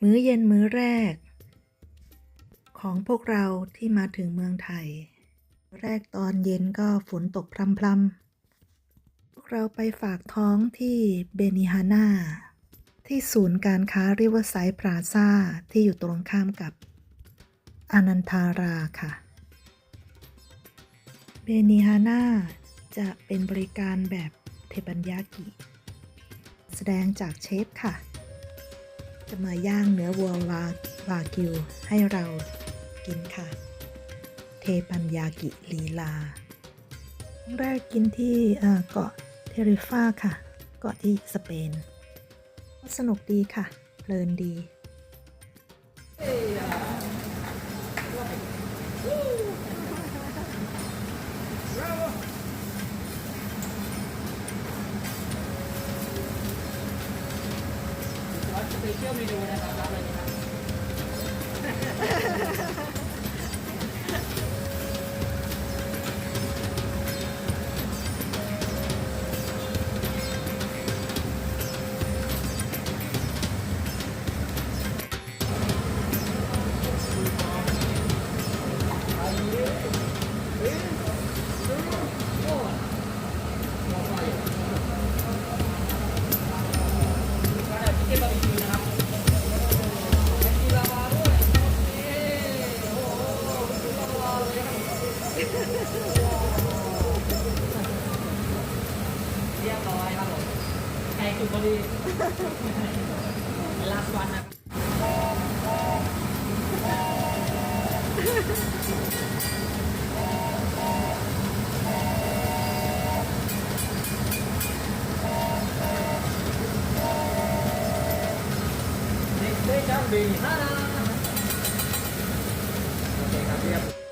มื้อเย็นมื้อแรก ของพวกเราที่มาถึงเมืองไทย แรกตอนเย็นก็ฝนตกพรำๆพวกเราไปฝากท้องที่เบนิฮาน่าที่ศูนย์การค้าริเวอร์ไซด์พลาซ่าที่อยู่ตรงข้ามกับอานันทาราค่ะ เบนิฮาน่าจะเป็นบริการแบบเทปัญญากิ แสดงจากเชฟค่ะ จะมาย่างเนื้อวัววาวากิวให้เรากินค่ะ เทปัญญากิลีลาแรกกินที่เกาะเทริฟาค่ะ เกาะที่สเปน สนุกดีค่ะ เพลินดี สเปเชียลเมนูนะครับรับเลยนะครั เรียบร้อยครับผมแพงสุดพอดีลาสวันนะครับเด็กได้จังบีฮ่าโอเคครับเรียบ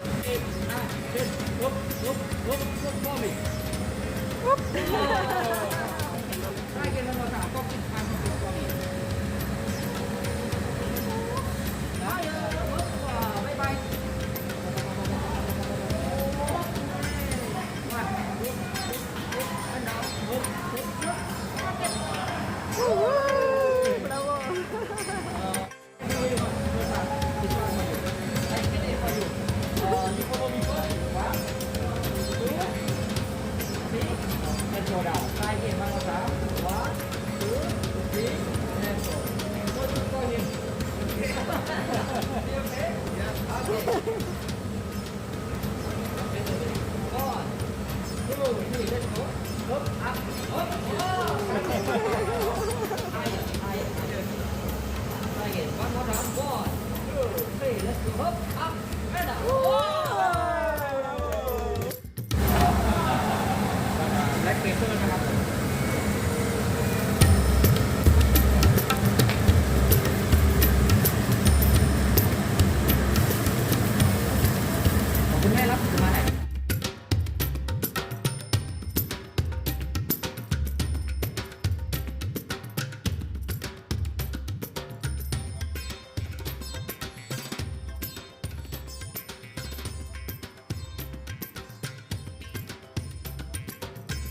คุณแม่รับมาไหน